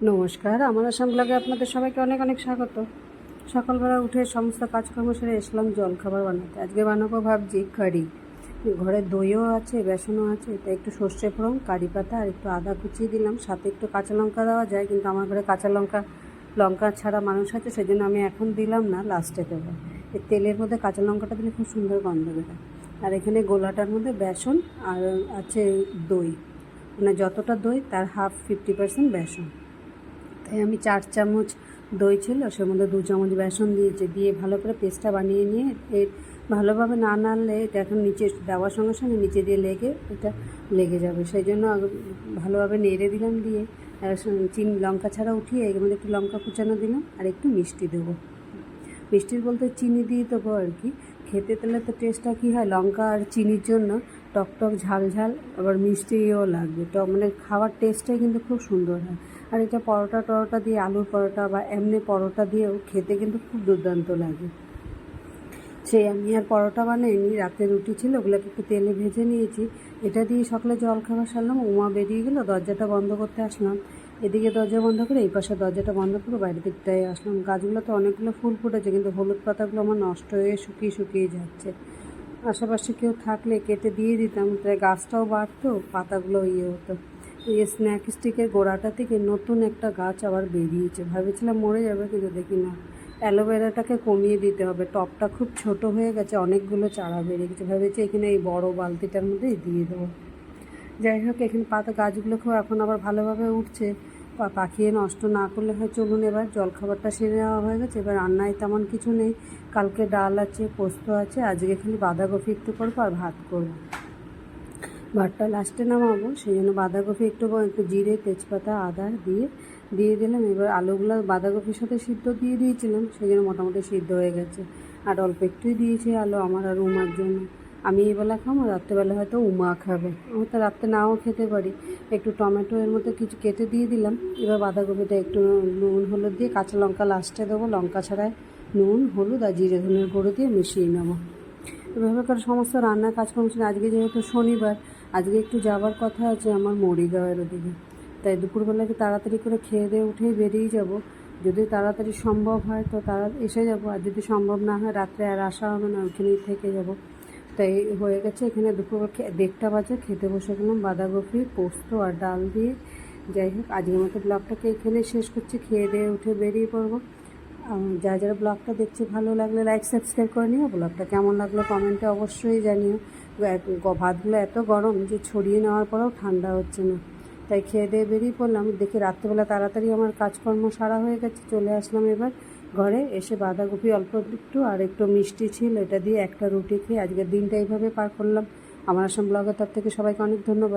নমস্কার, আমার আসাম ব্লগে আপনাদের সবাইকে অনেক অনেক স্বাগত। সকালবেলা উঠে সমস্ত কাজকর্ম সেরে এসলাম জল খাবার বানাতে। আজকে বানাবো ভাবছি কারি। ঘরে দইও আছে, বেসনও আছে, তাই একটু সর্ষে ফোড়ন, কারি পাতা আর একটু আদা কুচিয়ে দিলাম। সাথে একটু কাঁচা লঙ্কা দেওয়া যায়, কিন্তু আমার ঘরে কাঁচা লঙ্কা লঙ্কা ছাড়া মানুষ আছে সেই জন্য আমি এখন দিলাম না লাস্টে দেবো। এই তেলের মধ্যে কাঁচা লঙ্কাটা দিলে খুব সুন্দর গন্ধ বেরোয়। আর এখানে গোলাটার মধ্যে বেসন আর আছে দই। মানে যতটা দই, তার হাফ ফিফটি পার্সেন্ট বেসন। তাই আমি চার চামচ দই ছিল, সের মধ্যে দু চামচ বেসন দিয়েছি। দিয়ে ভালো করে পেস্টটা বানিয়ে নিয়ে এর ভালোভাবে না নাড়লে এটা এখন নিচে দেওয়ার সঙ্গে সঙ্গে নিচে দিয়ে লেগে, এটা লেগে যাবে। সেই জন্য ভালোভাবে নেড়ে দিলাম দিয়ে চিনি লঙ্কা ছাড়া উঠিয়ে এর মধ্যে একটু লঙ্কা কুচানো দিলাম, আর একটু মিষ্টি দেবো। মিষ্টির বলতে চিনি দিয়ে দেবো আর কি। খেতে তেলে তো টেস্টটা কী হয়? লঙ্কা আর চিনির জন্য টক টক, ঝাল ঝাল, আবার মিষ্টিও লাগবে। টক মানে খাওয়ার টেস্টটাই কিন্তু খুব সুন্দর হয়। আর এটা পরোটা টরোটা দিয়ে আলুর পরোটা বা এমনি পরোটা দিয়েও খেতে কিন্তু খুব দুর্দান্ত লাগে। সেই আমি আর পরোটা বানাই বানাইনি, রাতে রুটি ছিল, ওগুলোকে একটু তেলে ভেজে নিয়েছি। এটা দিয়ে সকালে জল খাবার সারলাম, উমা বেরিয়ে গেলো, দরজাটা বন্ধ করতে আসলাম। এদিকে দরজা বন্ধ করে এই পাশে দরজাটা বন্ধ করে বাইরে দিকটায় আসলাম। গাছগুলোতে অনেকগুলো ফুল ফুটেছে, কিন্তু হলুদ পাতাগুলো আমার নষ্ট হয়ে শুকিয়ে শুকিয়ে যাচ্ছে। আশেপাশে কেউ থাকলে কেটে দিয়ে দিতাম তাই গাছটাও বাড়তো, পাতাগুলো ইয়ে হতো। এই স্ন্যাক স্টিকের গোড়াটা থেকে নতুন একটা গাছ আবার বেরিয়েছে। ভেবেছিলাম মরে যাবে, কিন্তু দেখি না। অ্যালোভেরাটাকে কমিয়ে দিতে হবে। টপটা খুব ছোট হয়ে গেছে, অনেকগুলো চারা বেরিয়ে গেছে। ভেবেছি এখানে এই বড় বালতিটার মধ্যে দিয়ে দেবো। যাই হোক, এখানে পাতা গাছগুলো খুব এখন আবার ভালোভাবে উঠছে। পাখিয়ে নষ্ট না করলে হয়, চলুন এবার জলখাবারটা সেরে নেওয়া হয়ে গেছে। এবার রান্নায় তেমন কিছু নেই। কালকে ডাল আছে, পোস্ত আছে, আজকে খালি বাঁধাকপি একটু করব আর ভাত করব। ভাতটা লাস্টে নামাবো, সেই জন্য বাঁধাকপি একটু একটু জিরে, তেজপাতা, আদা দিয়ে দিয়ে দিলাম। এবার আলুগুলো বাঁধাকপির সাথে সিদ্ধ দিয়ে দিয়েছিলাম, সেই জন্য মোটামুটি সিদ্ধ হয়ে গেছে। আর অল্প একটুই দিয়েছি আলু আমার আর উমার জন্য। আমি এবেলা খাব, রাত্রেবেলা হয়তো উমা খাবে। আমি তো রাত্রে নাও খেতে পারি। একটু টমেটো এর মধ্যে কিছু কেটে দিয়ে দিলাম। এবার বাঁধাকপিটা একটু নুন, হলুদ দিয়ে কাঁচা লঙ্কা লাস্টে দেবো। লঙ্কা ছাড়ায় নুন, হলুদ আর জিরে ধনের গুঁড়ো দিয়ে মিশিয়ে নেব। এভাবে করে সমস্ত রান্নার কাজকর্ম ছিল। আজকে যেহেতু শনিবার, আজকে একটু যাওয়ার কথা আছে আমার মরিগাঁওয়ের ওদিকে। তাই দুপুরবেলাকে তাড়াতাড়ি করে খেয়ে দিয়ে উঠেই বেরিয়ে যাব। যদি তাড়াতাড়ি সম্ভব হয় তো তারা এসে যাব। আর যদি সম্ভব না হয় রাত্রে আর আসা হবে না ওইখানেই থেকে যাব। তাই হয়ে গেছে। এখানে দুপুর দেড়টা বাজে, খেতে বসে গেলাম, বাঁধাকপি, পোস্ত আর ডাল দিয়ে। যাই হোক, আজকের মতো ব্লগটাকে এখানে শেষ করছি। খেয়ে দিয়ে উঠে বেরিয়ে পড়ব। যারা যারা ব্লগটা দেখছে ভালো লাগলে লাইক সাবস্ক্রাইব করে নিও। ব্লগটা কেমন লাগল কমেন্টে অবশ্যই জানিও। ভাতগুলো এত গরম যে ছড়িয়ে নেওয়ার পরেও ঠান্ডা হচ্ছে না। তাই খেয়ে দিয়ে বেরিয়ে পড়লাম। দেখি রাত্রেবেলা তাড়াতাড়ি আমার কাজকর্ম সারা হয়ে গেছে, চলে আসলাম এবার। ঘরে এসে বাঁধাকপি অল্প একটু আর একটু মিষ্টি ছিল, এটা দিয়ে একটা রুটি খেয়ে আজকের দিনটা এইভাবে পার করলাম। আমার আসাম ব্লগের তরফ থেকে সবাইকে অনেক ধন্যবাদ।